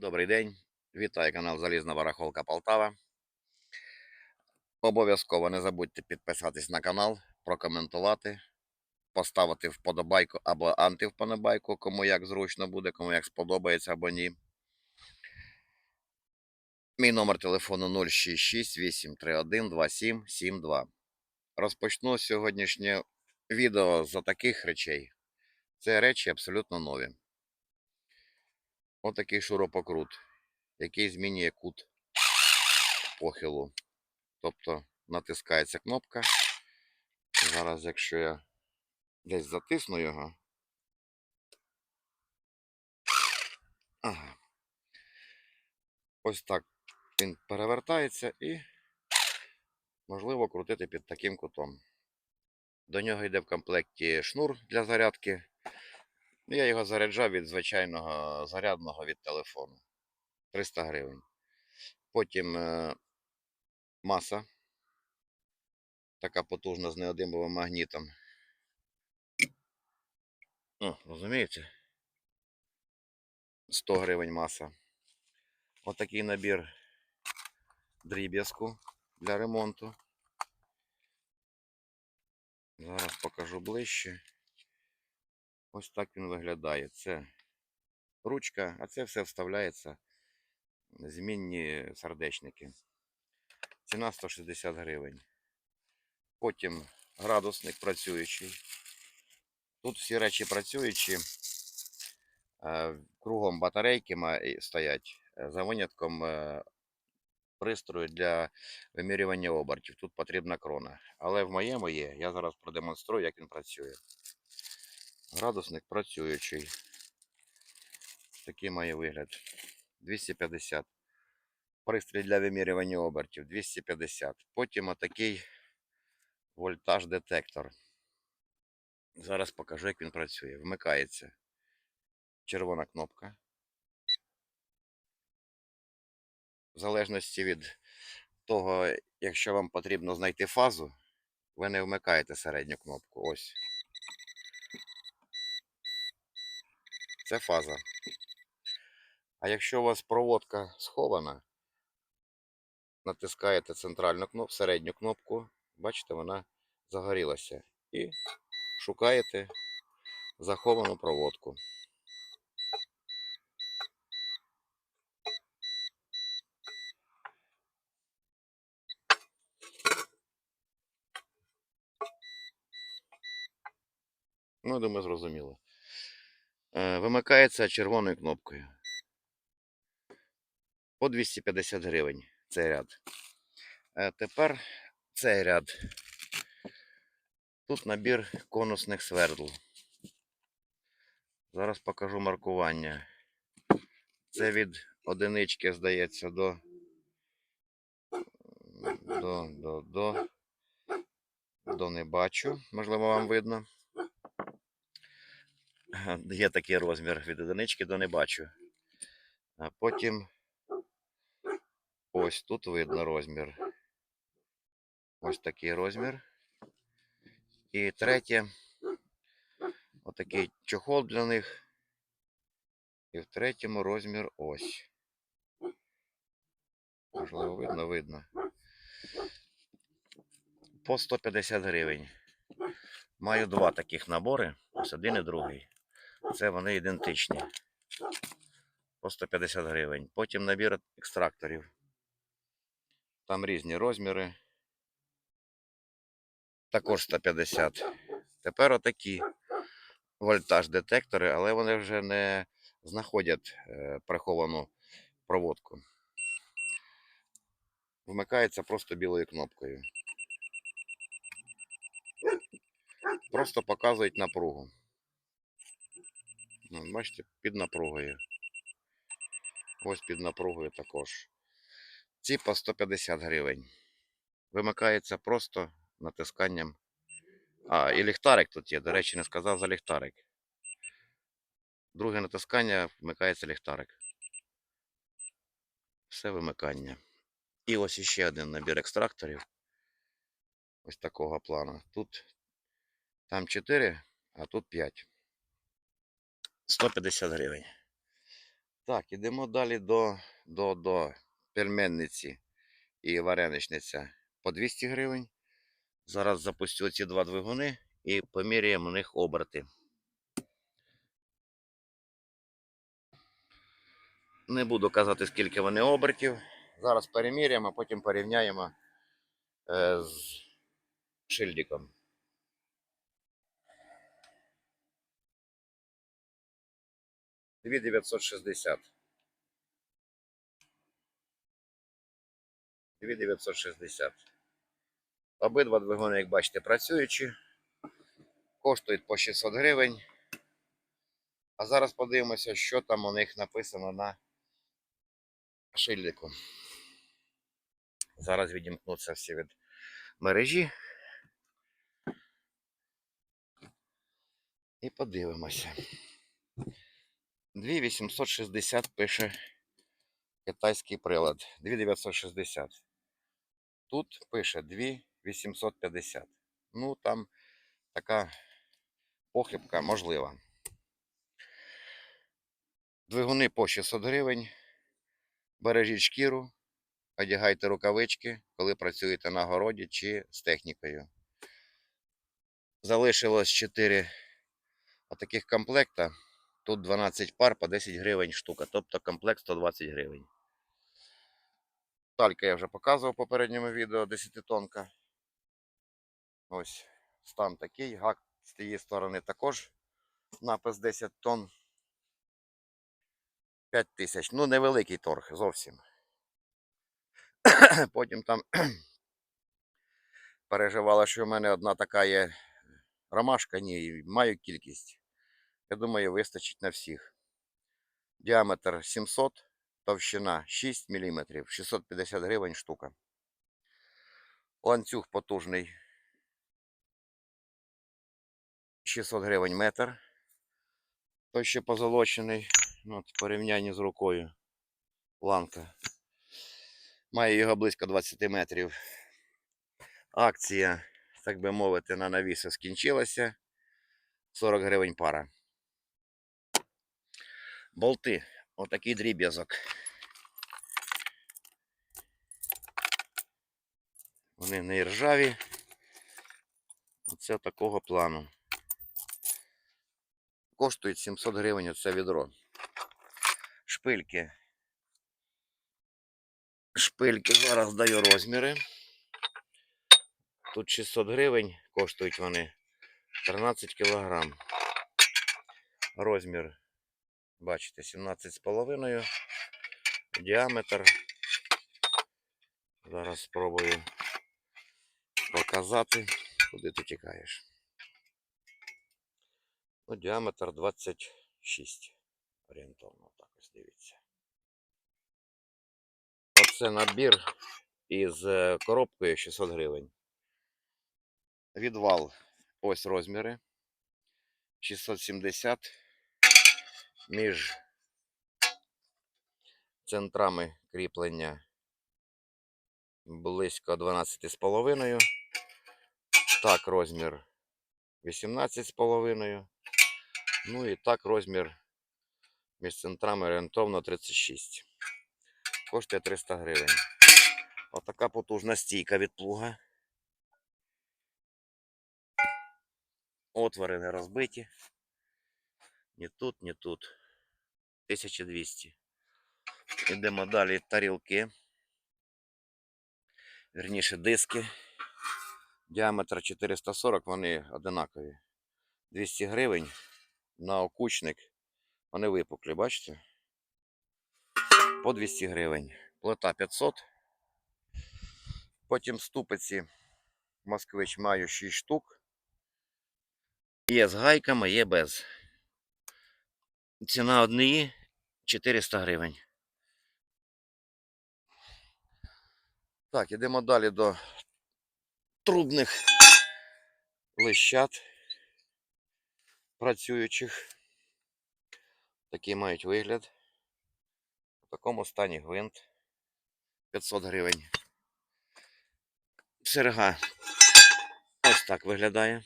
Добрий день. Вітаю канал Залізна Барахолка Полтава. Обов'язково не забудьте підписатись на канал, прокоментувати, поставити вподобайку або антивподобайку, кому як зручно буде, кому як сподобається або ні. Мій номер телефону 066 831 2772. Розпочну сьогоднішнє відео з таких речей. Це речі абсолютно нові. Отакий шуропокрут, який змінює кут похилу. Тобто натискається кнопка. Зараз, якщо я десь затисну його. Ага. Ось так він перевертається і можливо крутити під таким кутом. До нього йде в комплекті шнур для зарядки. Ну, Я його заряджав від звичайного зарядного від телефону. 300 гривень. Потім е, маса. Така потужна з неодимовим магнітом. О, розумієте? 100 гривень маса. Отакий набір дріб'язку для ремонту. Зараз покажу ближче. Ось так він виглядає. Це ручка, а це все вставляється змінні сердечники. Ціна 160 гривень. Потім градусник працюючий. Тут всі речі працюючі. Е, Кругом батарейки стоять е, за винятком е, пристрою для вимірювання обертів. Тут потрібна крона. Але в моєму є. Я зараз продемонструю, як він працює. Градусник працюючий. Такий має вигляд. 250. Пристрій для вимірювання обертів 250. Потім отакий вольтаж детектор. Зараз покажу, як він працює. Вмикається червона кнопка. В залежності від того, якщо вам потрібно знайти фазу, ви не вмикаєте середню кнопку. Ось. Це фаза. А якщо у вас проводка схована, натискаєте центральну кнопку, середню кнопку, бачите, вона загорілася. І шукаєте заховану проводку. Ну, я думаю, зрозуміло. Е, Вимикається червоною кнопкою. По 250 гривень цей ряд. Е, Тепер цей ряд. Тут набір конусних свердл. Зараз покажу маркування. Це від одинички, здається, до. До, до, до. До не бачу. Можливо, вам видно. Є такий розмір від одинички до не бачу. А потім ось тут видно розмір. Ось такий розмір. І третє. Отакий чохол для них. І в третьому розмір ось. Можливо, видно, видно. По 150 гривень. Маю два таких набори. Ось один і другий. Це вони ідентичні. По 150 гривень. Потім набір екстракторів. Там різні розміри. Також 150. Тепер отакі вольтаж детектори, але вони вже не знаходять е, приховану проводку. Вмикається просто білою кнопкою. Просто показують напругу. Ну, бачите, під напругою. Ось під напругою також. Ці по 150 гривень. Вимикається просто натисканням. А, і ліхтарик тут є. До речі, не сказав за ліхтарик. Друге натискання вмикається ліхтарик. Все вимикання. І ось іще один набір екстракторів. Ось такого плану. Тут там 4, а тут 5. 150 гривень. Так, ідемо далі до, до, до пельменниці і вареничниця по 200 гривень. Зараз запустю ці два двигуни і поміряємо у них оберти. Не буду казати, скільки вони обертів. Зараз переміряємо, а потім порівняємо е, з шильдиком. Дві 960. 2960. Обидва двигуни, як бачите, працюючі. Коштують по 600 гривень. А зараз подивимося, що там у них написано на шильдику. Зараз відімкнуться всі від мережі. І подивимося. 2860 пише китайський прилад. 2960. Тут пише 2850. Ну, там така похибка можлива. Двигуни по 600 гривень. Бережіть шкіру, одягайте рукавички, коли працюєте на городі чи з технікою. Залишилось 4 отаких комплекта. Тут 12 пар по 10 гривень штука, тобто комплект 120 гривень. Талька я вже показував в попередньому відео 10 тонка. Ось стан такий. Гак з тієї сторони також напис 10 тонн. 5 тисяч. Ну, невеликий торг зовсім. Потім там переживала, що в мене одна така є ромашка. Ні, маю кількість. Я думаю, вистачить на всіх. Діаметр 700, товщина 6 мм, 650 гривень штука. Ланцюг потужний 600 гривень метр. Той ще позолочений. Ну, от, в порівнянні з рукою. Ланка. Має його близько 20 метрів. Акція, так би мовити, на навіси скінчилася. 40 гривень пара. Болти. Отакий дріб'язок. Вони не ржаві. Оце такого плану. Коштують 700 гривень оце відро. Шпильки. Шпильки зараз даю розміри. Тут 600 гривень коштують вони 13 кілограм. Розмір, бачите, 17,5. Діаметр. Зараз спробую показати, куди ти тікаєш. Ну, діаметр 26. Орієнтовно так ось дивіться. Оце набір із е, коробкою 600 гривень. Відвал ось розміри. 670 між центрами кріплення близько 12,5. Так, розмір 18,5. Ну і так розмір між центрами орієнтовно 36. Коштує 300 гривень. Отака потужна стійка від плуга. Отвори не розбиті. Ні тут, ні тут. 1200. Йдемо далі тарілки. Вірніше диски. Діаметр 440, вони одинакові. 200 гривень на окучник. Вони випуклі, бачите? По 200 гривень. Плита 500. Потім ступиці Москвич маю 6 штук. Є з гайками, є без. Ціна однієї 400 гривень. Так, ідемо далі до трубних лищат працюючих. Такі мають вигляд. В такому стані гвинт 500 гривень. Серега ось так виглядає.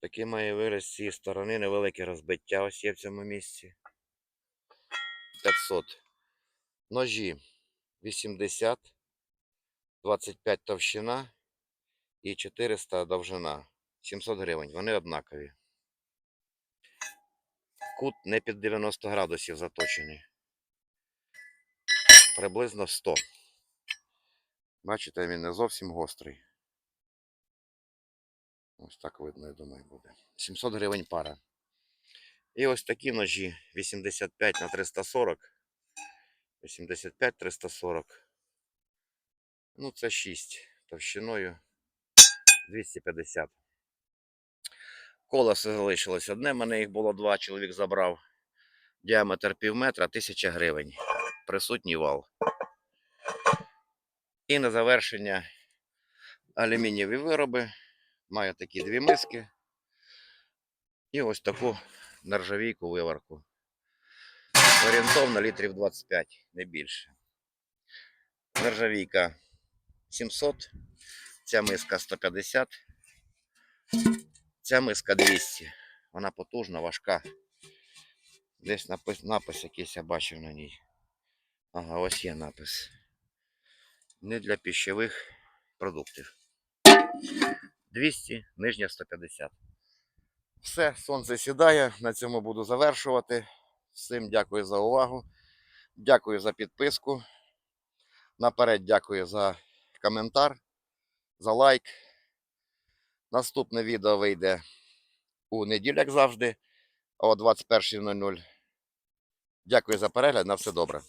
Такий має вигляд з цієї сторони, невелике розбиття ось є в цьому місці. 500. Ножі 80, 25 товщина і 400 довжина. 700 гривень. Вони однакові. Кут не під 90 градусів заточений. Приблизно 100. Бачите, він не зовсім гострий. Ось так видно, я думаю, буде. 700 гривень пара. І ось такі ножі 85 на 340. 85 340. Ну, це 6 товщиною 250. Колесо залишилось одне, мене їх було два, чоловік забрав. Діаметр пів метра, 1000 гривень. Присутній вал. І на завершення алюмінієві вироби. Маю такі дві миски. І ось таку нержавійку виварку. Орієнтовно літрів 25, не більше. Нержавійка 700, ця миска 150, ця миска 200. Вона потужна, важка. Десь напис, напис якийсь я бачив на ній. Ага, ось є напис. Не для пищових продуктів. 200, нижня 150. Все, сонце сідає. На цьому буду завершувати. Всім дякую за увагу. Дякую за підписку. Наперед дякую за коментар, за лайк. Наступне відео вийде у неділю, як завжди, о 21.00. Дякую за перегляд. На все добре.